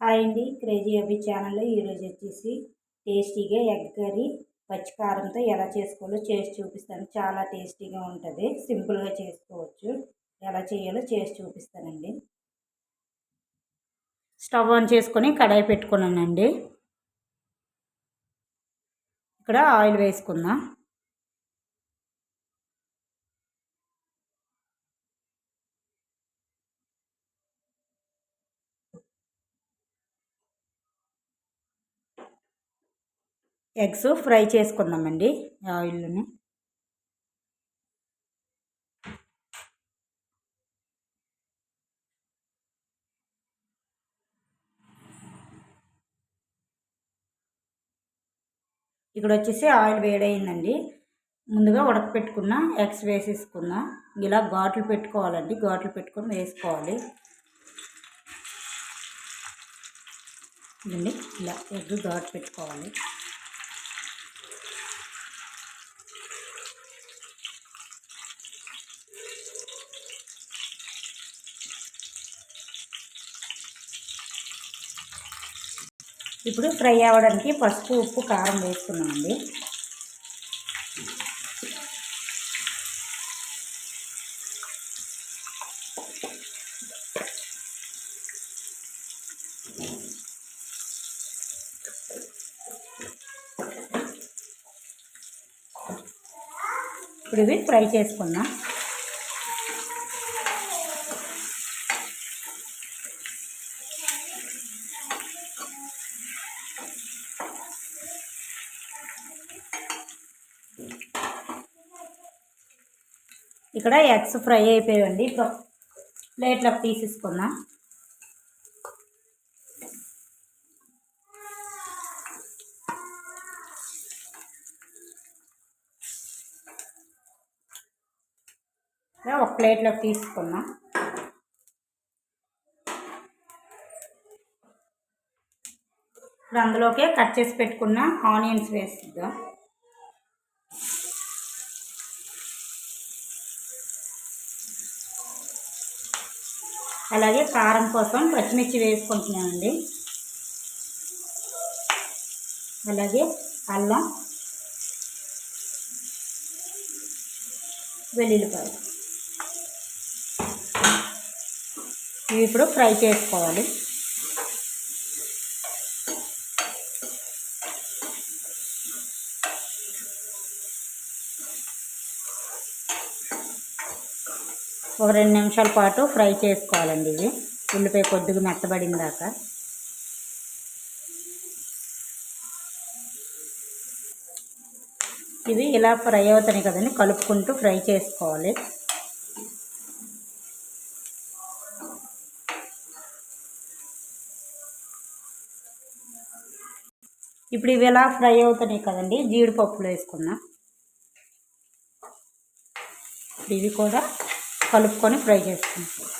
Hi అండి. Crazy అభి ఛానల్లో ఈరోజు వచ్చేసి టేస్టీగా ఎగ్ కర్రీ పచ్చికారంతో ఎలా చేసుకోవాలో చేసి చూపిస్తాను. చాలా టేస్టీగా ఉంటుంది. సింపుల్గా చేసుకోవచ్చు. ఎలా చేయాలో చేసి చూపిస్తానండి. స్టవ్ ఆన్ చేసుకొని కడాయి పెట్టుకున్నానండి. ఇక్కడ ఆయిల్ వేసుకుందాం ఎగ్స్ ఫ్రై చేసుకుందామండి ఆయిల్ని ఇక్కడ వచ్చేసి ఆయిల్ వేడైందండి ముందుగా ఉడకపెట్టుకున్న ఎగ్స్ వేసేసుకుందాం. ఇలా ఘాట్లు పెట్టుకోవాలండి ఘాట్లు పెట్టుకొని వేసుకోవాలి. ఇదండి ఇలా ఎగ్ ఘాటు పెట్టుకోవాలి. ఇప్పుడు ఫ్రై అవ్వడానికి పసుపు ఉప్పు కారం వేసుకున్నామండి ఇప్పుడు ఇవి ఫ్రై చేసుకున్నాం. ఇక్కడ ఎగ్స్ ఫ్రై అయిపోయాయండి. ఇప్పుడు ప్లేట్లోకి తీసేసుకుందాం. ఒక ప్లేట్లోకి తీసుకున్నాం ఇప్పుడు అందులోకే కట్ చేసి పెట్టుకున్న ఆనియన్స్ వేసిద్దాం. అలాగే కారం కోసం పచ్చిమిర్చి వేసుకుంటున్నానండి. అలాగే అల్లం వెల్లుల్లిపాయ ఇవి ఇప్పుడు ఫ్రై చేసుకోవాలి. ఒక రెండు నిమిషాల పాటు ఫ్రై చేసుకోవాలండి ఇవి. ఉల్లిపాయ కొద్దిగా మెత్తబడిన దాకా. ఇవి ఇలా ఫ్రై అవుతాయి కదండి కలుపుకుంటూ ఫ్రై చేసుకోవాలి. ఇప్పుడు ఇవి ఎలా ఫ్రై అవుతున్నాయి కదండి జీడిపప్పులు వేసుకున్నాం ఇవి కూడా కలుపుకొని ఫ్రై చేసుకుంటాం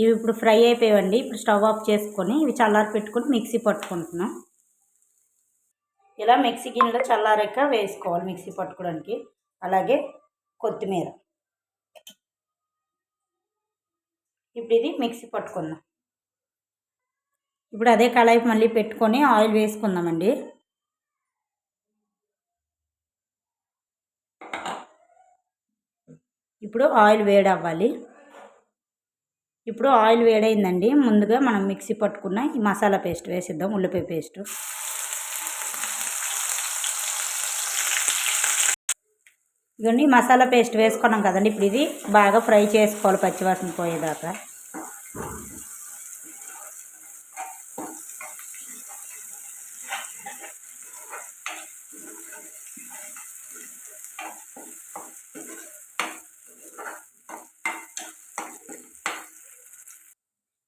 ఇవి ఇప్పుడు ఫ్రై అయిపోయాయండి. ఇప్పుడు స్టవ్ ఆఫ్ చేసుకొని ఇవి చల్లారి పెట్టుకొని మిక్సీ పట్టుకుంటున్నాం. ఇలా మిక్సీ గిన్నెలో చల్లారాక వేసుకోవాలి మిక్సీ పట్టుకోవడానికి. అలాగే కొత్తిమీర. ఇప్పుడు ఇది మిక్సీ పట్టుకుందాం. ఇప్పుడు అదే కళాయి మళ్ళీ పెట్టుకొని ఆయిల్ వేసుకుందామండి. ఇప్పుడు ఆయిల్ వేడి అవ్వాలి ఇప్పుడు ఆయిల్ వేడైందండి. ముందుగా మనం మిక్సీ పట్టుకున్న ఈ మసాలా పేస్ట్ వేసిద్దాం ఉల్లిపాయ పేస్ట్. ఇవన్నీ మసాలా పేస్ట్ వేసుకున్నాం కదండి. ఇప్పుడు ఇది బాగా ఫ్రై చేసుకోవాలి పచ్చివాసన పోయేదాకా.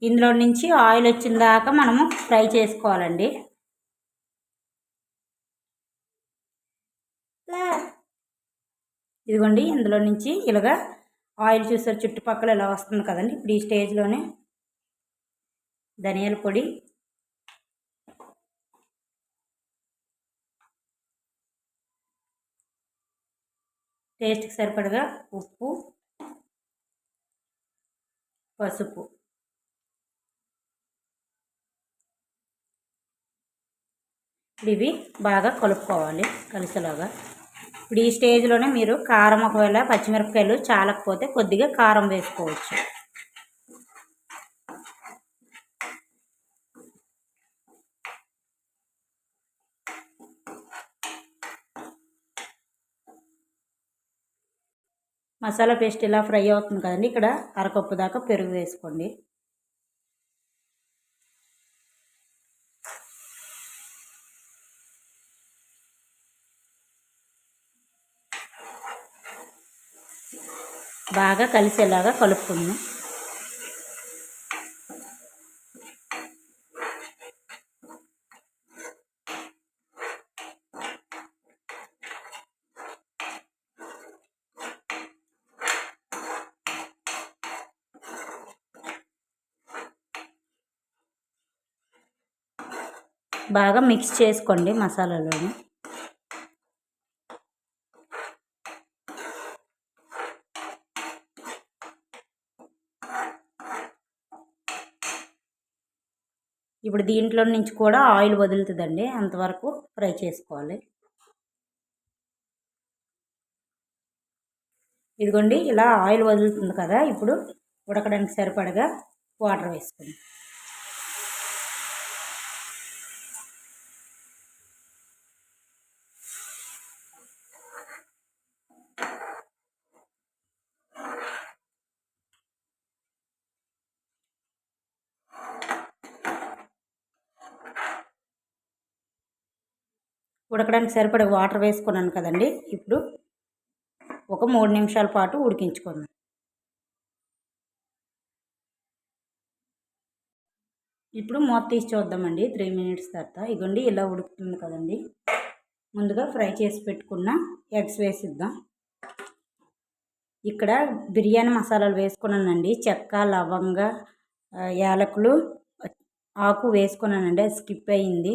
ఇందులో నుంచి ఆయిల్ వచ్చిన దాకా మనము ఫ్రై చేసుకోవాలండి. ఇదిగోండి ఇందులో నుంచి ఇలాగా ఆయిల్ చూసారు చుట్టుపక్కల ఇలా వస్తుంది కదండి. ఇప్పుడు ఈ స్టేజ్లోనే ధనియాల పొడి టేస్ట్కి సరిపడగా ఉప్పు పసుపు. ఇవి బాగా కలుపుకోవాలి కలిసేలాగా. ఇప్పుడు ఈ స్టేజ్లోనే మీరు కారం ఒకవేళ పచ్చిమిరపకాయలు చాలకపోతే కొద్దిగా కారం వేసుకోవచ్చు. మసాలా పేస్ట్ ఇలా ఫ్రై అవుతుంది కదండి ఇక్కడ అరకప్పు దాకా పెరుగు వేసుకోండి. బాగా కలిసేలాగా కలుపుకుందాం. బాగా మిక్స్ చేసుకోండి మసాలాలోని. ఇప్పుడు దీంట్లో నుంచి కూడా ఆయిల్ వదులుతుందండి. అంతవరకు ఫ్రై చేసుకోవాలి. ఇదిగోండి ఇలా ఆయిల్ వదులుతుంది కదా. ఇప్పుడు ఉడకడానికి సరిపడగా వాటర్ వేసుకుంది ఉడకడానికి సరిపడే వాటర్ వేసుకున్నాను కదండి. ఇప్పుడు ఒక మూడు నిమిషాల పాటు ఉడికించుకున్నాను ఇప్పుడు మూత తీసి చూద్దామండి. త్రీ మినిట్స్ తర్వాత ఇగోండి ఇలా ఉడుకుతుంది కదండి. ముందుగా ఫ్రై చేసి పెట్టుకున్న ఎగ్స్ వేసిద్దాం. ఇక్కడ బిర్యానీ మసాలాలు వేసుకున్నానండి. చెక్క లవంగ యాలకులు ఆకు వేసుకున్నానండి. అది స్కిప్ అయ్యింది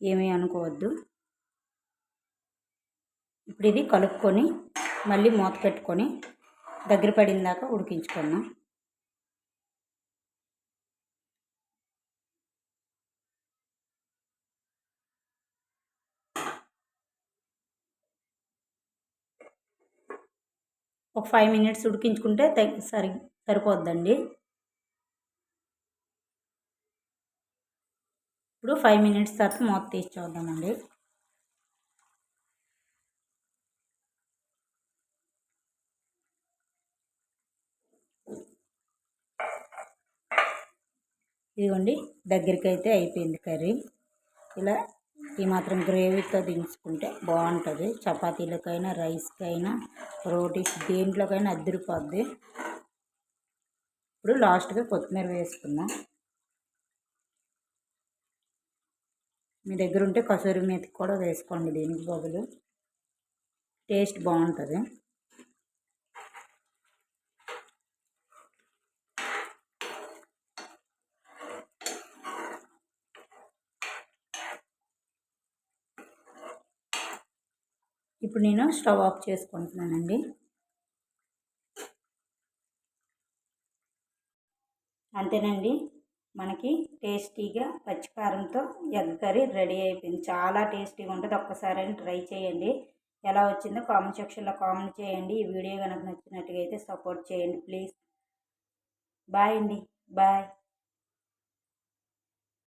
ఏమీ అనుకోవద్దు. ఇప్పుడు ఇది కలుపుకొని మళ్ళీ మూత పెట్టుకొని దగ్గర పడిన దాకా ఉడికించుకున్నాం ఒక ఫైవ్ మినిట్స్ ఉడికించుకుంటే సరి సరిపోద్దండి. ఇప్పుడు ఫైవ్ మినిట్స్ తర్వాత మూత తీసి చూద్దామండి. ఇదిగోండి దగ్గరికి అయితే అయిపోయింది కర్రీ. ఇలా ఈ మాత్రం గ్రేవీతో దించుకుంటే బాగుంటుంది. చపాతీలకైనా రైస్కైనా రోటీస్ దేంట్లోకైనా అద్దరిపోద్ది. ఇప్పుడు లాస్ట్గా కొత్తిమీర వేసుకుందాం. మీ దగ్గర ఉంటే కసూరి మేతి కూడా వేసుకోండి దీనికి బదులు. టేస్ట్ బాగుంటుంది. ఇప్పుడు నేను స్టవ్ ఆఫ్ చేసుకుంటున్నానండి. అంతేనండి. మనకి టేస్టీగా పచ్చికారంతో ఎగ్ కర్రీ రెడీ అయిపోయింది. చాలా టేస్టీగా ఉంటుంది. ఒక్కసారి ట్రై చేయండి. ఎలా వచ్చిందో కామెంట్ సెక్షన్లో కామెంట్ చేయండి. ఈ వీడియో కనుక నచ్చినట్టుగా అయితే సపోర్ట్ చేయండి ప్లీజ్. బాయ్ అండి. బాయ్.